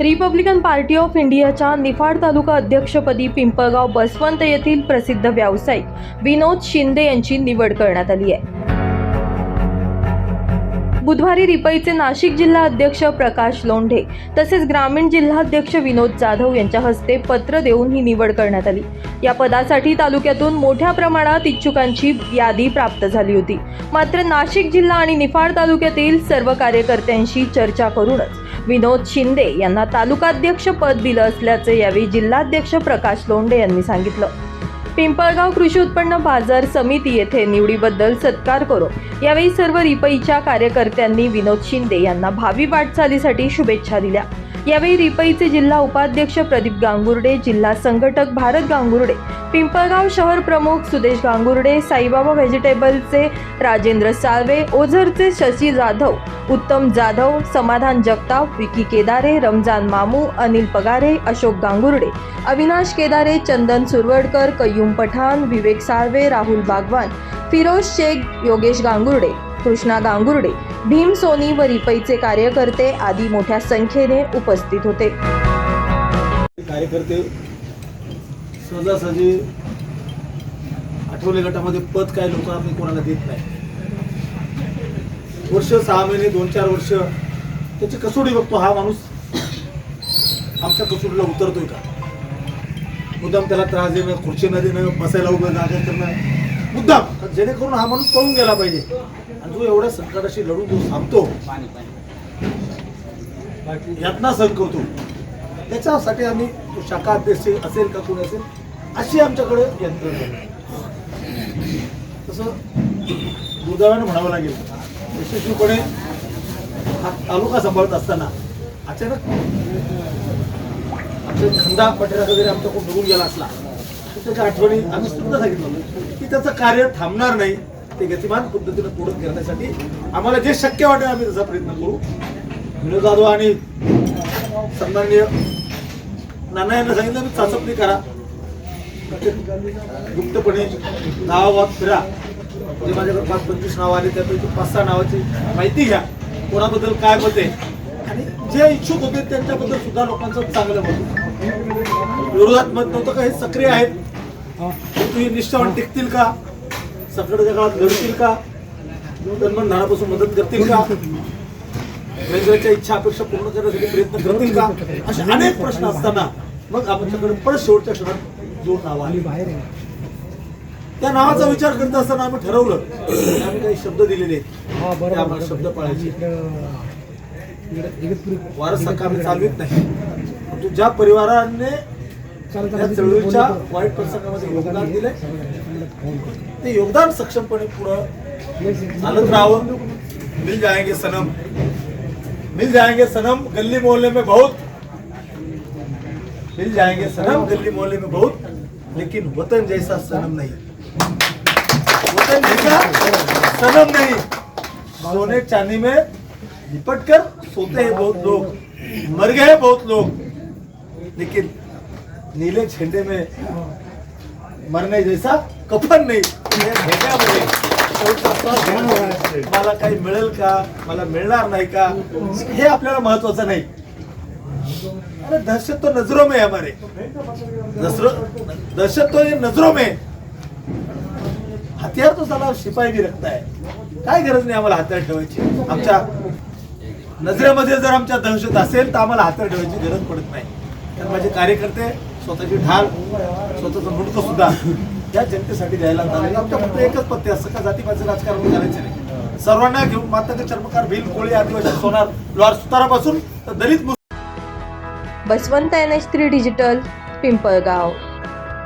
Republican party of इंडियाच्या निफाड तालुका अध्यक्षपदी पिंपळगाव बसवंत येथील प्रसिद्ध व्यावसायिक विनोद शिंदे यांची निवड करण्यात आली आहे. बुधवारी रिपईचे नाशिक जिल्हा अध्यक्ष प्रकाश लोंढे तसेच ग्रामीण जिल्हाध्यक्ष विनोद जाधव यांच्या हस्ते पत्र देऊन ही निवड करण्यात आली. या पदासाठी तालुक्यातून मोठ्या प्रमाणात इच्छुकांची यादी प्राप्त झाली होती. मात्र नाशिक जिल्हा आणि निफाड तालुक्यातील सर्व कार्यकर्त्यांशी चर्चा करूनच विनोद शिंदे यांना तालुकाध्यक्ष पद दिलं असल्याचे यावेळी जिल्हाध्यक्ष प्रकाश लोंढे यांनी सांगितलं. पिंपळगाव कृषी उत्पन्न बाजार समिती येथे निवडीबद्दल सत्कार करू यावेळी सर्व रिपईच्या कार्यकर्त्यांनी विनोद शिंदे यांना भावी वाटचालीसाठी शुभेच्छा दिल्या. यावेळी रिपईचे जिल्हा उपाध्यक्ष प्रदीप गांगुर्डे जिल्हा संघटक भारत गांगुर्डे पिंपळगाव शहर प्रमुख सुदेश गांगुर्डे साईबाबा व्हेजिटेबलचे राजेंद्र साळवे ओझरचे शशी जाधव उत्तम जाधव समाधान जगताप विकी केदारे रमजान मामू अनिल पगारे अशोक गांगुर्डे अविनाश केदारे चंदन सुरवडकर कय्यूम पठाण विवेक साळवे राहुल बागवान फिरोज शेख योगेश गांगुर्डे कृष्णा गांगुर्डे भीम सोनी व रिपईचे कार्यकर्ते आदी मोठ्या संख्येने उपस्थित होते. कार्यकर्ते सहजासहजी आठवले गटामध्ये पद काय लोक आम्ही कोणाला देत नाही. वर्ष सहा महिने दोन चार वर्ष त्याची कसोडी बघतो हा माणूस. आमच्या कसोडीला उतरतोय का? मुद्दाम त्याला त्रास देणं खुर्ची न देणं बसायला उभं जागा करणं. मुद्दाम जेणेकरून हा माणूस पळून गेला पाहिजे. आणि जो एवढ्या संकटाशी लढून तो थांबतो यातना संकवतो करतो. त्याच्यासाठी आम्ही तो शाखा अध्यक्ष असेल का कोणी असेल अशी आमच्याकडे यंत्रणा तसं दुर्दैवानं म्हणावं लागेल. यशस्वीपणे हा तालुका सांभाळत असताना अचानक आमच्या धंदा पटेला आमचा खूप बघून गेला असला तर त्याच्या आठवणी आम्ही सुद्धा सांगितलं की त्याचं कार्य थांबणार नाही ते गतिमान पद्धतीनं पूर्ण करण्यासाठी आम्हाला जे शक्य वाटेल आम्ही तसा प्रयत्न करू. विनोद जाधव आणि सन्माननीय नाना यांना सांगितलं मी चाचपणी करा. गुप्तपणे गावागावात फिरा. जे माझ्याकडे पाच पंचवीस नावं आले त्यापैकी पाच सहा नावाची माहिती घ्या. कोणाबद्दल काय मत आहे? आणि जे इच्छुक होते त्यांच्याबद्दल सुद्धा लोकांचं चांगलं मत होतं. विरोधात मत नव्हतं का? हे सक्रिय आहेत. तुम्ही निष्ठावान टिकतील का? संकटाच्या काळात लढतील का? तन्मन धनापासून मदत करतील का? वेगवेगळ्या इच्छा अपेक्षा पूर्ण करण्यासाठी प्रयत्न करतील का? असे अनेक प्रश्न असताना मग आमच्याकडे परत शेवटच्या क्षणात दोन नावं आली. त्या नावाचा विचार करत असताना आम्ही ठरवलं. आम्ही काही शब्द दिलेले आहेत. आम्हाला शब्द पाळायचे वारस आम्ही चालवित नाही. परंतु ज्या परिवाराने त्या चळवळीच्या वाईट प्रसंगामध्ये योगदान दिले ते योगदान सक्षमपणे पुढं चालत राहावं. मिल जाएंगे सनम. मिल जाएंगे सनम गली मोहल्ले में बहुत. मिल जाएंगे सनम गली मोहल्ले में बहुत. लेकिन वतन जैसा सनम नहीं। वतन जैसा सनम नहीं सोने चांदी में लिपट कर सोते हैं बहुत लोग मर गए बहुत लोग लेकिन नीले झंडे में मरने जैसा कफन नाही मला काही मिळेल का? मला मिळणार नाही का? हे आपल्याला महत्वाचं नाही. अरे दहशत तो नजरो में हमारे. दहशत तो ये नजरों में हत्यार तो साला शिपाई भी आहे काय गरज नाही आम्हाला हत्यार ठेवायची. आमच्या नजरेमध्ये जर आमच्या दहशत असेल तर आम्हाला हत्यार ठेवायची गरज पडत नाही. कारण माझे कार्यकर्ते स्वतःची ढाल स्वतःचं मुडकं सुद्धा या जनतेसाठी द्यायला लागतात. आमच्या फक्त एकच पत्ते असतं का जातीपाचं राजकारण करायचं नाही. सर्वांना घेऊन माता चर्मकार भील कोळी आदिवासी सोनार लोहार सुतारापासून तर Dalit Baswant N H three digital Pimpalgaon.